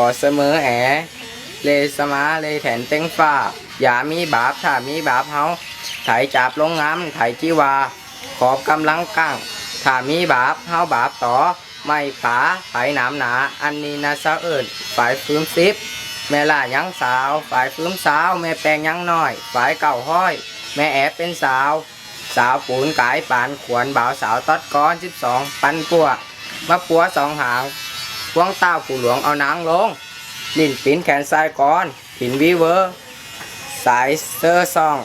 อเสมอแอเลสมาเลแถนเต็งฟ้า อย่ามีบาปถ้ามีบาปเฮาไถจับลงน้ำไถจีวา ขอบกำลังกั้งถ้ามีบาปเฮาบาปต่อ ไม่ผาไผหนามหนา อันนี้นะเสาเอิญฝ่ายฟื้มซิบแม่ล่ายังสาว ฝ่ายฟื้มสาว แม่แปลงยังน้อย ฝ่ายเก่าห้อย แม่แอบเป็นสาว สาวปูนกายปานขวนบ่าวสาวตอดก้อนสิบสองปันปัวมะปัวสองหาง พวงเต้าผู้หลวงเอานางลงลิ้นปิ้นแขนซ้ายก้อนหินวีเวอร์ สายเซอร์ซอง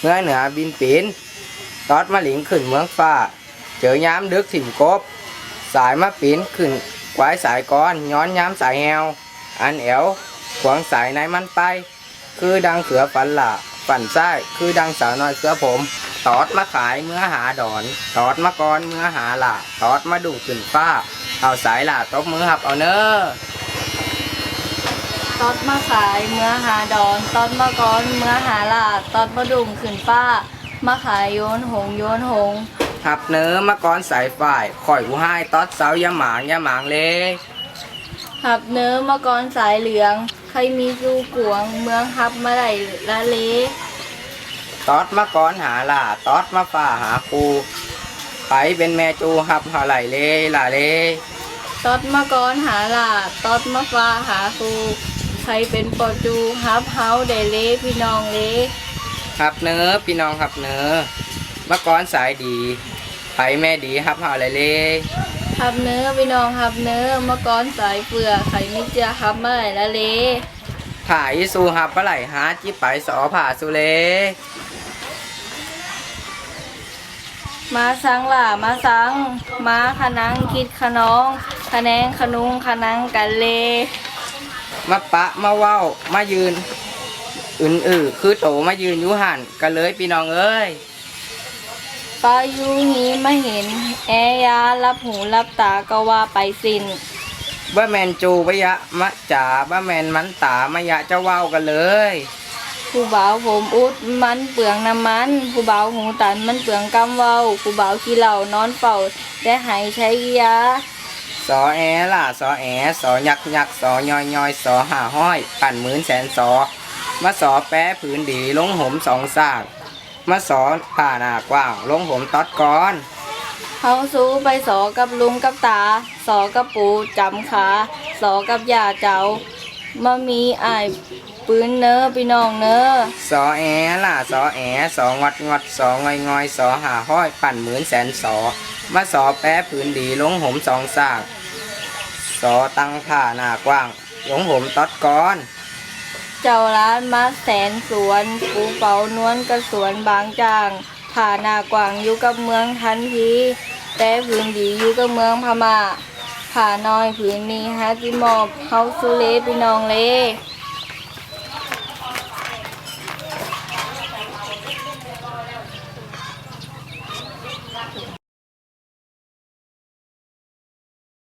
เมื่อเหนือบินปีนตอดมาหลิงขึ้นเมืองฟ้า เจอย้ำดึกถิ่มกบ สายมาปีนขึ้นกวายสายก้อนย้อนย้ำสายแหวอันแอวขวางสายในมันไป คือดังเขือฝันละฝันไส้คือดังสาวน้อยเสือผม ตอดมาขายเมื่อหาดอน ตอดมากรเมื่อหาหล่าตอดมาดูขึ้นฟ้า เอาสายหล่าตบมือหับเอาเนอตอดมาขายเมื่อหาดอนตอดมาก้อนเมื่อหาลาดตอดมาดุ่มขึ้นฟ้า มาขายโยนหงโยนหงหับเนื้อมากรสายฝ่ายข่อยผู้ให้ตอดเสายาหมางยาหมางเลยหับเนื้อมาก้อนสายเหลือง ใครมีจูกวง เมืองฮับมาไหลละเลตอดมากรหาล่าตอดมาฝ่าหาครู ไปเป็นแม่จูหับหาไหลเลยล่ะเลยตอดมาก้อนหาลาดตอดมาฟ้าหาครูใครเป็นปอจูฮับเฮาเดเลพี่น้องเลหับเนื้อพี่น้องหับเนื้อมากรสายดี ไปแม่ดีหับหาไหลเลยฮับเนื้อพี่น้องฮับเนื้อมาก้อนสายเฟือใครมิเจอฮับมาไหลละเลถ่ายสู่หับปลาไหลหาจิไปสอผ่าสุเล มาสังหล่ามาสัง มาขนังคิดขนองคะแนงขนุงขนังกันเล มาปะมาเว้ามายืนอื่นอือคือโตมายืนอยู่หันกันเลยพี่น้องเอ้ยปายุหีมาเห็น แอยารับหูรับตาก็ว่าไปสินบ้าแมนจูบะยะมะจ๋าบ้าแมนมันตามายะเจ้าเว้ากันเลย ผู้บ่าวผมอุดมันเปลืองน้ำมันผู้บ่าวหูตันมันเปลืองกำเว้าผู้บ่าวขี้เหล่านอนเฝ้าแต่หายใช้ยาสอแอล่ะสอแอสอยักยักสอยอยอยสอหาห้อย ปั่นหมื่นแสนสอมาสอแป้ผืนดีลงหมสองสากมาสอผ่าหน้ากว้างลงหมตอดก้อนเฮาสู้ไปสอกับลุงกับตา สอกับปูจำขา สอกับยาเจ้ามามีอาย ปืนเนอพี่น้องเนอสอแอล่ะสอแอสองอดงอดสองอยงอยสอหาห้อยปั่นหมื่นแสนสอมาสอแป้ผืนดีลงหมสองสากสอตั้งผ่าหน้ากว้างลงหมตอดก้อน เจ้าร้านมาแสนสวนปูเป๋านวลกระสวนบางจางผ่าหนากว่างอยู่กับเมืองทันทีแต่พื้นดีอยู่กับเมืองพม่าผ่าน้อยผืนนี้ฮะจิมอบเฮาสุเลพี่น้องเล